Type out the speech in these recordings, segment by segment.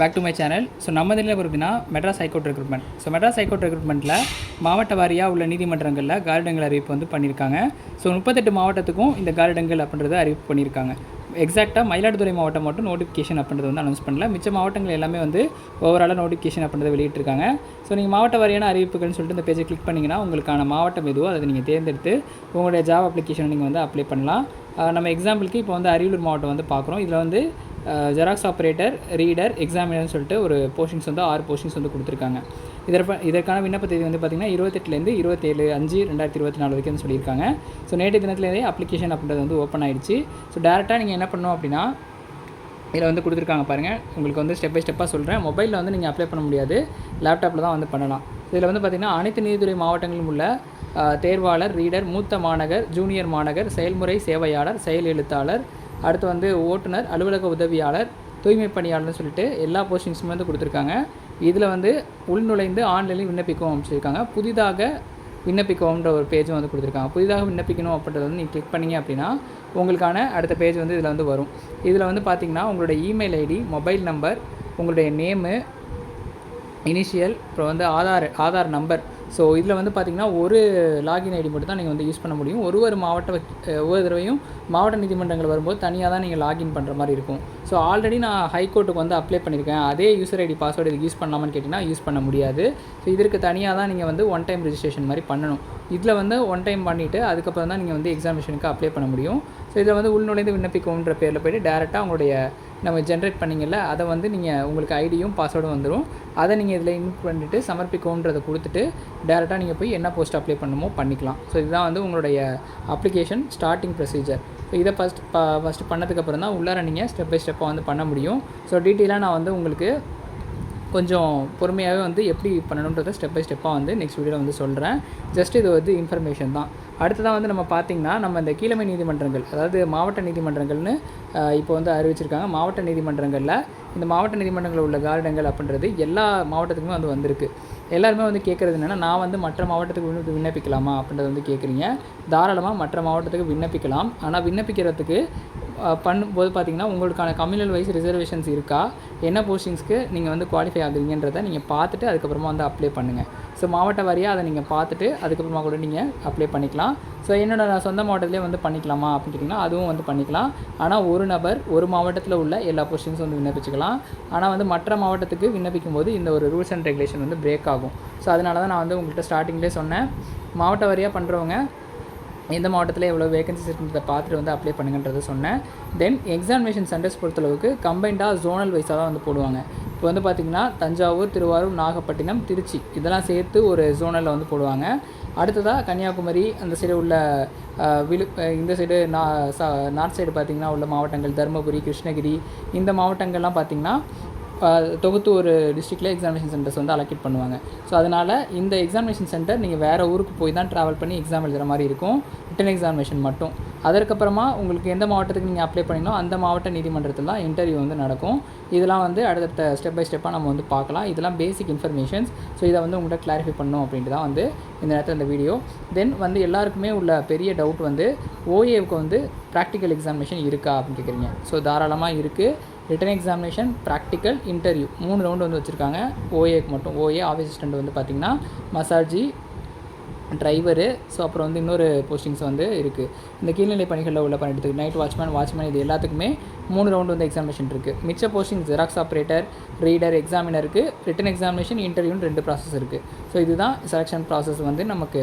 Back to my channel so நம்ம இதில் பார்த்தீங்கன்னா Madras high court recruitment so Madras high court ரெக்ரூட்மெண்ட்டில் மாவட்ட வாரியாக உள்ள நீதிமன்றங்களில் கார்டங்கள் அறிவிப்பு வந்து பண்ணியிருக்காங்க. ஸோ முப்பத்தெட்டு மாவட்டத்துக்கும் இந்த கார்டங்கள் அப்படின்றத அறிவிப்பு பண்ணியிருக்காங்க. எக்ஸாக்டாக மயிலாடுதுறை மாவட்டம் மட்டும் நோட்டிஃபிகேஷன் அப்படின்றது வந்து அனௌன்ஸ் பண்ணல. மிச்ச மாவட்டங்கள் எல்லாமே வந்து ஓவராலாக நோட்டிஃபிகேஷன் அப்படின்றத வெளியிட்டிருக்காங்க. ஸோ நீங்கள் மாவட்ட வாரியான அறிவிப்புகள்னு சொல்லிட்டு இந்த பேஜை கிளிக் பண்ணிங்கன்னா உங்களுக்கான மாவட்டம் எதுவோ அதை நீங்கள் தேர்ந்தெடுத்து உங்களுடைய ஜாப் அப்ளிகேஷனை நீங்கள் வந்து அப்ளை பண்ணலாம். நம்ம எக்ஸாம்பிளுக்கு இப்போ வந்து அரியலூர் மாவட்டம் வந்து பார்க்குறோம். இதில் வந்து ஜெராக்ஸ் ஆப்ரேட்டர் ரீடர் எக்ஸாமினர்னு சொல்லிட்டு ஒரு போர்ஷன்ஸ் வந்து ஆறு போர்ஷன்ஸ் வந்து கொடுத்துருக்காங்க. இதற்கு இதற்கான விண்ணப்ப தேதி வந்து பார்த்திங்கன்னா இருபத்தெட்டுலேருந்து இருபத்தேழு அஞ்சு ரெண்டாயிரத்தி இருபத்தி நாலு வரைக்கும் சொல்லியிருக்காங்க. ஸோ நேற்று தினத்துலேருந்தே அப்ளிகேஷன் அப்படின்றது வந்து ஓப்பன் ஆகிடுச்சு ஸோ டேரெக்டாக நீங்கள் என்ன பண்ணணும் அப்படின்னா இதில் வந்து கொடுத்துருக்காங்க பாருங்கள் உங்களுக்கு வந்து ஸ்டெப் பை ஸ்டெப்பாக சொல்கிறேன் மொபைலில் வந்து நீங்கள் அப்ளை பண்ண முடியாது. லேப்டாப்பில் தான் வந்து பண்ணலாம். இதில் வந்து பார்த்திங்கன்னா அனைத்து நீதித்துறை மாவட்டங்களிலும் உள்ள தேர்வாளர் ரீடர் மூத்த மாணகர் ஜூனியர் மாணகர் செயல்முறை சேவையாளர் செயல் எழுத்தாளர் அடுத்து வந்து ஓட்டுநர் அலுவலக உதவியாளர் தூய்மை பணியாளர்னு சொல்லிட்டு எல்லா போஸ்டிங்ஸுமே வந்து கொடுத்துருக்காங்க. இதில் வந்து உள்நுழைந்து ஆன்லைனில் விண்ணப்பிக்கவும் சொல்லியிருக்காங்க புதிதாக விண்ணப்பிக்கவும்ன்ற ஒரு பேஜும் வந்து கொடுத்துருக்காங்க. புதிதாக விண்ணப்பிக்கணும் அப்படின்றத வந்து நீங்கள் கிளிக் பண்ணீங்க அப்படின்னா உங்களுக்கான அடுத்த பேஜ் வந்து இதில் வந்து வரும். இதில் வந்து பார்த்திங்கன்னா உங்களோட இமெயில் ஐடி மொபைல் நம்பர் உங்களுடைய நேமு இனிஷியல் அப்புறம் வந்து ஆதார் ஆதார் நம்பர் ஸோ இதில் வந்து பார்த்தீங்கன்னா ஒரு லாகின் ஐடி மட்டும் தான் நீங்கள் வந்து யூஸ் பண்ண முடியும். ஒரு ஒரு மாவட்ட ஒவ்வொரு தடவையும் மாவட்ட நீதிமன்றங்கள் வரும்போது தனியாக தான் நீங்கள் லாகின் பண்ணுற மாதிரி இருக்கும். ஸோ ஆல்ரெடி நான் ஹைகோர்ட்டுக்கு வந்து அப்ளை பண்ணியிருக்கேன் அதே யூசர் ஐடி பாஸ்வேர்டு இதுக்கு யூஸ் பண்ணலாமான்னு கேட்டிங்கன்னா யூஸ் பண்ண முடியாது. ஸோ இதற்கு தனியாக தான் நீங்கள் வந்து ஒன் டைம் ரிஜிஸ்ட்ரேஷன் மாதிரி பண்ணணும். இதில் வந்து ஒன் டைம் பண்ணிவிட்டு அதுக்கப்புறம் தான் நீங்கள் வந்து எக்ஸாமினேஷனுக்கு அப்ளை பண்ண முடியும். ஸோ இதில் வந்து உள்நுழைந்து விண்ணப்பிக்கும்ன்ற பேரில் போய்ட்டு டேரெக்டாக உங்களுடைய நம்ம ஜென்ரேட் பண்ணீங்கல்ல அதை வந்து நீங்கள் உங்களுக்கு ஐடியும் பாஸ்வேர்டும் வந்துடும் அதை நீங்கள் இதில் இன்ட் பண்ணிட்டு சமர்ப்பிக்கோன்றதை கொடுத்துட்டு டேரெக்டாக நீங்கள் போய் என்ன போஸ்ட் அப்ளை பண்ணணுமோ பண்ணிக்கலாம். ஸோ இதுதான் வந்து உங்களுடைய அப்ளிகேஷன் ஸ்டார்டிங் ப்ரொசீஜர் ஸோ இதை ஃபஸ்ட் ஃபஸ்ட்டு பண்ணதுக்கப்புறம் தான் உள்ளார நீங்கள் ஸ்டெப் பை ஸ்டெப்பாக வந்து பண்ண முடியும். ஸோ டீட்டெயிலாக நான் வந்து உங்களுக்கு கொஞ்சம் பொறுமையாகவே வந்து எப்படி பண்ணணுன்றதை ஸ்டெப் பை ஸ்டெப்பாக வந்து நெக்ஸ்ட் வீடியோவில் வந்து சொல்கிறேன் ஜஸ்ட் இது வந்து இன்ஃபர்மேஷன் தான். அடுத்ததாக வந்து நம்ம பார்த்திங்கன்னா நம்ம இந்த கீழமை நீதிமன்றங்கள் அதாவது மாவட்ட நீதிமன்றங்கள்னு இப்போ வந்து அறிவிச்சிருக்காங்க. மாவட்ட நீதிமன்றங்களில் இந்த மாவட்ட நீதிமன்றங்களில் உள்ள கார்டங்கள் அப்படின்றது எல்லா மாவட்டத்துக்குமே வந்து வந்திருக்கு. எல்லாருமே வந்து கேட்குறது என்னென்னா நான் வந்து மற்ற மாவட்டத்துக்கு விண்ணப்பிக்கலாமா அப்படின்றத வந்து கேட்குறீங்க தாராளமாக மற்ற மாவட்டத்துக்கு விண்ணப்பிக்கலாம். ஆனால் விண்ணப்பிக்கிறதுக்கு பண்ணும்போது பார்த்தீங்கன்னா உங்களுக்கான கம்யூனல் வைஸ் ரிசர்வேஷன்ஸ் இருக்கா? என்ன போஸ்டிங்ஸ்க்கு நீங்கள் வந்து குவாலிஃபை ஆகுறீங்கன்றதை நீங்கள் பார்த்துட்டு அதுக்கப்புறமா வந்து அப்ளை பண்ணுங்கள் ஸோ மாவட்ட வாரியாக அதை நீங்கள் பார்த்துட்டு அதுக்கப்புறமா கூட நீங்கள் அப்ளை பண்ணிக்கலாம். ஸோ என்னோட நான் சொந்த மாவட்டத்திலே வந்து பண்ணிக்கலாமா அப்படின்னு கேட்டிங்கன்னா அதுவும் வந்து பண்ணிக்கலாம். ஆனால் ஒரு நபர் ஒரு மாவட்டத்தில் உள்ள எல்லா போஸ்டிங்ஸும் வந்து விண்ணப்பிச்சுக்கலாம். ஆனால் வந்து மற்ற மாவட்டத்துக்கு விண்ணப்பிக்கும் போது இந்த ஒரு ரூல்ஸ் அண்ட் ரெகுலேஷன் வந்து பிரேக் ஆகும். ஸோ அதனால தான் நான் வந்து உங்கள்கிட்ட ஸ்டார்டிங்லேயே சொன்னேன். மாவட்ட வாரியாக பண்ணுறவங்க எந்த மாவட்டத்தில் எவ்வளோ வேகன்சிஸ் இருக்குன்றத பார்த்துட்டு வந்து அப்ளை பண்ணுங்கன்றதை சொன்னேன். தென் எக்ஸாமினேஷன் சென்டர்ஸ் பொறுத்தளவுக்கு கம்பைண்டாக ஜோனல் வைஸாக தான் வந்து போடுவாங்க. இப்போ வந்து பார்த்திங்கன்னா தஞ்சாவூர் திருவாரூர் நாகப்பட்டினம் திருச்சி இதெல்லாம் சேர்த்து ஒரு ஜோனலில் வந்து போடுவாங்க. அடுத்ததாக கன்னியாகுமரி அந்த சைடு உள்ள விழு இந்த சைடு நா சா நார்த் சைடு பார்த்திங்கன்னா உள்ள மாவட்டங்கள் தருமபுரி கிருஷ்ணகிரி இந்த மாவட்டங்கள்லாம் பார்த்திங்கன்னா தொகுத்து ஒரு டிஸ்ட்ரிக்டில் எக்ஸாமினேஷன் சென்டர்ஸ் வந்து அலோகேட் பண்ணுவாங்க. ஸோ அதனால் இந்த எக்ஸாமினேஷன் சென்டர் நீங்கள் வேறு ஊருக்கு போய் தான் ட்ராவல் பண்ணி எக்ஸாம் எழுதுகிற மாதிரி இருக்கும். ரிட்டன் எக்ஸாமினேஷன் மட்டும். அதற்கப்புறமா உங்களுக்கு எந்த மாவட்டத்துக்கு நீங்கள் அப்ளை பண்ணினோ அந்த மாவட்ட நீதிமன்றத்தில் தான் இன்டர்வியூ வந்து நடக்கும். இதெல்லாம் வந்து அடுத்தடுத்த ஸ்டெப் பை ஸ்டெப்பாக நம்ம வந்து பார்க்கலாம். இதெல்லாம் பேசிக் இன்ஃபர்மேஷன்ஸ் ஸோ இதை வந்து உங்கள்கிட்ட கிளாரிஃபை பண்ணும் அப்படின்ட்டு தான் வந்து இந்த நேரத்தில் இந்த வீடியோ தென் வந்து எல்லாருக்குமே உள்ள பெரிய டவுட் வந்து ஓஏவுக்கு வந்து ப்ராக்டிக்கல் எக்ஸாமினேஷன் இருக்கா அப்படின்னு கேட்குறீங்க ஸோ தாராளமாக இருக்குது ரிட்டன் எக்ஸாமினேஷன் ப்ராக்டிக்கல் இன்டர்வியூ மூணு ரவுண்டு வந்து வச்சுருக்காங்க. ஓஏக்கு மட்டும். ஓஏ ஆஃபீஸ் அசிஸ்டண்ட் வந்து பார்த்திங்கன்னா மசாஜி டிரைவரு ஸோ அப்புறம் வந்து இன்னொரு போஸ்டிங்ஸ் வந்து இருக்குது இந்த கீழ்நிலை பணிகளில் உள்ள பணியிடத்துக்கு நைட் வாட்ச்மேன் வாட்ச்மேன் இது எல்லாத்துக்குமே மூணு ரவுண்டு வந்து எக்ஸாமினேஷன் இருக்குது மிச்ச போஸ்டிங் ஜெராக்ஸ் ஆப்ரேட்டர் ரீடர் எக்ஸாமினருக்கு ரிட்டன் எக்ஸாமினேஷன் இன்டர்வியூன்னு ரெண்டு ப்ராசஸ் இருக்குது ஸோ இதுதான் செலெக்ஷன் ப்ராசஸ் வந்து நமக்கு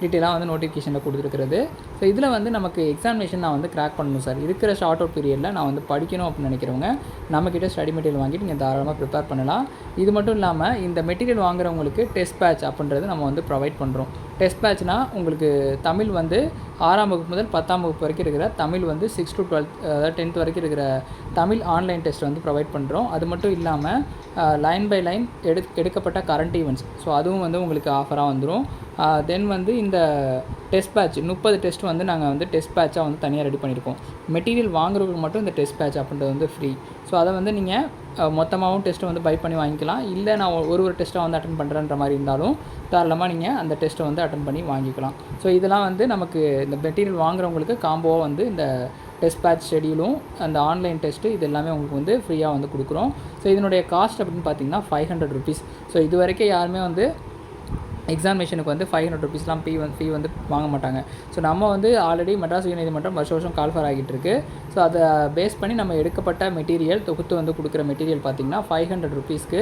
டீட்டெயிலாக வந்து நோட்டிஃபிகேஷனில் கொடுத்துருக்கிறது. ஸோ இதில் வந்து நமக்கு எக்ஸாமினேஷன் நான் வந்து கிராக் பண்ணணும் சார் இருக்கிற ஷார்ட் அவுட் பீரியடில் நான் வந்து படிக்கணும் அப்படின்னு நினைக்கிறவங்க நம்மக்கிட்ட ஸ்டடி மெட்டீரியல் வாங்கிட்டு நீங்கள் தாராளமாக ப்ரிப்பேர் பண்ணலாம். இது மட்டும் இல்லாமல் இந்த மெட்டீரியல் வாங்குறவங்களுக்கு டெஸ்ட் பேட்ச் அப்படின்றது நம்ம வந்து ப்ரொவைட் பண்ணுறோம் டெஸ்ட் பேட்ச்னா உங்களுக்கு தமிழ் வந்து ஆறாம் வகுப்பு முதல் பத்தாம் வகுப்பு வரைக்கும் இருக்கிற தமிழ் வந்து சிக்ஸ் டு டுவெல்த் அதாவது டென்த் வரைக்கும் இருக்கிற தமிழ் ஆன்லைன் டெஸ்ட் வந்து ப்ரொவைட் பண்ணுறோம் அது மட்டும் இல்லாமல் லைன் பை லைன் எடு எடுக்கப்பட்ட கரண்ட் ஈவெண்ட்ஸ் ஸோ அதுவும் வந்து வந்து உங்களுக்கு ஆஃபராக வந்துடும் தென் வந்து இந்த டெஸ்ட் பேட்ச் முப்பது டெஸ்ட் வந்து நாங்கள் வந்து டெஸ்ட் பேட்சாக வந்து தனியாக ரெடி பண்ணியிருக்கோம் மெட்டீரியல் வாங்குறவங்களுக்கு மட்டும் இந்த டெஸ்ட் பேட்ச் அப்படின்றது வந்து ஃப்ரீ ஸோ அதை வந்து நீங்கள் மொத்தமாகவும் டெஸ்ட்டை வந்து பை பண்ணி வாங்கிக்கலாம். இல்லை நான் ஒரு ஒரு டெஸ்ட்டாக வந்து அட்டன் பண்ணுறேன்ற மாதிரி இருந்தாலும் தாராளமாக நீங்கள் அந்த டெஸ்ட்டை வந்து அட்டன் பண்ணி வாங்கிக்கலாம். ஸோ இதெல்லாம் வந்து நமக்கு இந்த மெட்டீரியல் வாங்குறவங்களுக்கு காம்போவாக வந்து இந்த டெஸ்ட் பேட்ச் ஷெடியூலும் அந்த ஆன்லைன் டெஸ்ட்டு இது எல்லாமே உங்களுக்கு வந்து ஃப்ரீயாக வந்து கொடுக்குறோம். ஸோ இதனுடைய காஸ்ட் அப்படின்னு பார்த்தீங்கன்னா ஃபைவ் ஹண்ட்ரட் ருபீஸ் ஸோ இது வரைக்கும் யாருமே வந்து எக்ஸாமினேஷனுக்கு வந்து ஃபைவ் ஹண்ட்ரட் ருபீஸ்லாம் ஃபீ வந்து ஃபீ வந்து வாங்க மாட்டாங்க. ஸோ நம்ம வந்து ஆல்ரெடி மெட்ராஸ் உயர்நீதிமன்றம் வருஷம் வருஷம் கால்ஃபர் ஆகிட்டு இருக்கு ஸோ அதை பேஸ் பண்ணி நம்ம எடுக்கப்பட்ட மெட்டீரியல் தொகுத்து வந்து கொடுக்குற மெட்டீரியல் பார்த்திங்கன்னா ஃபைவ் ஹண்ட்ரட் ருபீஸ்க்கு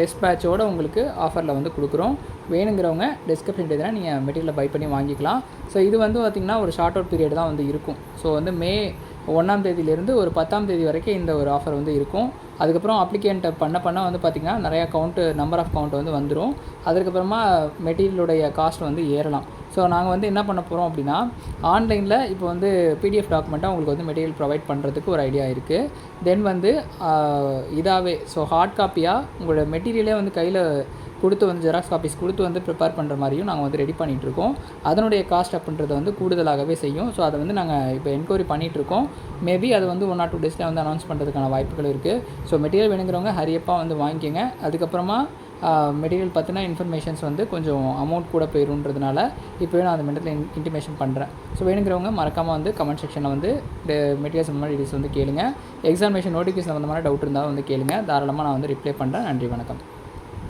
டெஸ்ட் பேட்சோடு உங்களுக்கு ஆஃபரில் வந்து கொடுக்குறோம். வேணுங்கிறவங்க டிஸ்கிரிப்ஷன் எதுனா நீங்கள் மெட்டீரியலை பை பண்ணி வாங்கிக்கலாம். ஸோ இது வந்து பார்த்திங்கன்னா ஒரு ஷார்ட் அவுட் பீரியட் தான் வந்து இருக்கும். ஸோ வந்து மே ஒன்றாம் தேதியிலேருந்து ஒரு பத்தாம் தேதி வரைக்கும் இந்த ஒரு ஆஃபர் வந்து இருக்கும். அதுக்கப்புறம் அப்ளிகேண்ட்டை பண்ண பண்ண வந்து பார்த்திங்கன்னா நிறையா கவுண்ட்டு நம்பர் ஆஃப் கவுண்ட் வந்து வந்துடும் அதுக்கப்புறமா மெட்டீரியலுடைய காஸ்ட் வந்து ஏறலாம். ஸோ நாங்கள் வந்து என்ன பண்ண போகிறோம் அப்படின்னா ஆன்லைனில் இப்போ வந்து பிடிஎஃப் டாக்குமெண்ட்டாக உங்களுக்கு வந்து மெட்டீரியல் ப்ரொவைட் பண்ணுறதுக்கு ஒரு ஐடியா இருக்குது தென் வந்து இதாகவே ஸோ ஹார்ட் காப்பியாக உங்களோட மெட்டீரியலே வந்து கையில் கொடுத்து வந்து ஜெராக்ஸ் காப்பீஸ் கொடுத்து வந்து ப்ரிப்பேர் பண்ணுற மாதிரியும் நாங்கள் வந்து ரெடி பண்ணிகிட்ருக்கோம் அதனுடைய காஸ்ட் அப்படின்றத வந்து கூடுதலாகவே செய்யும். ஸோ அதை வந்து நாங்கள் இப்போ என்கொயரி பண்ணிகிட்ருக்கோம் மேபி அது வந்து ஒன் ஆர் டூ டேஸில் வந்து அனௌன்ஸ் பண்ணுறதுக்கான வாய்ப்புகள் இருக்குது ஸோ மெட்டீரியல் வேணுங்கிறவங்க ஹரியப்பாக வந்து வாங்கிக்கோங்க. அதுக்கப்புறமா மெட்டீரியல் பற்றின இன்ஃபர்மேஷன்ஸ் வந்து கொஞ்சம் அமௌண்ட் கூட போயிருன்றதுனால இப்போவே நான் அந்த மெட்டீரியல் இன்டிமேஷன் பண்ணுறேன் ஸோ வேணுங்கிறவங்க மறக்காமல் வந்து கமெண்ட் செக்ஷனில் வந்து மெட்டீரியல் சம்பந்தமான டீட்டெயில்ஸ் வந்து கேளுங்க. எக்ஸாமினேஷன் நோட்டிஃபிகேஷன் சம்மந்தமான டவுட் இருந்தால் வந்து கேளுங்க. தாராளமாக நான் வந்து ரிப்ளை பண்ணுறேன் நன்றி வணக்கம்.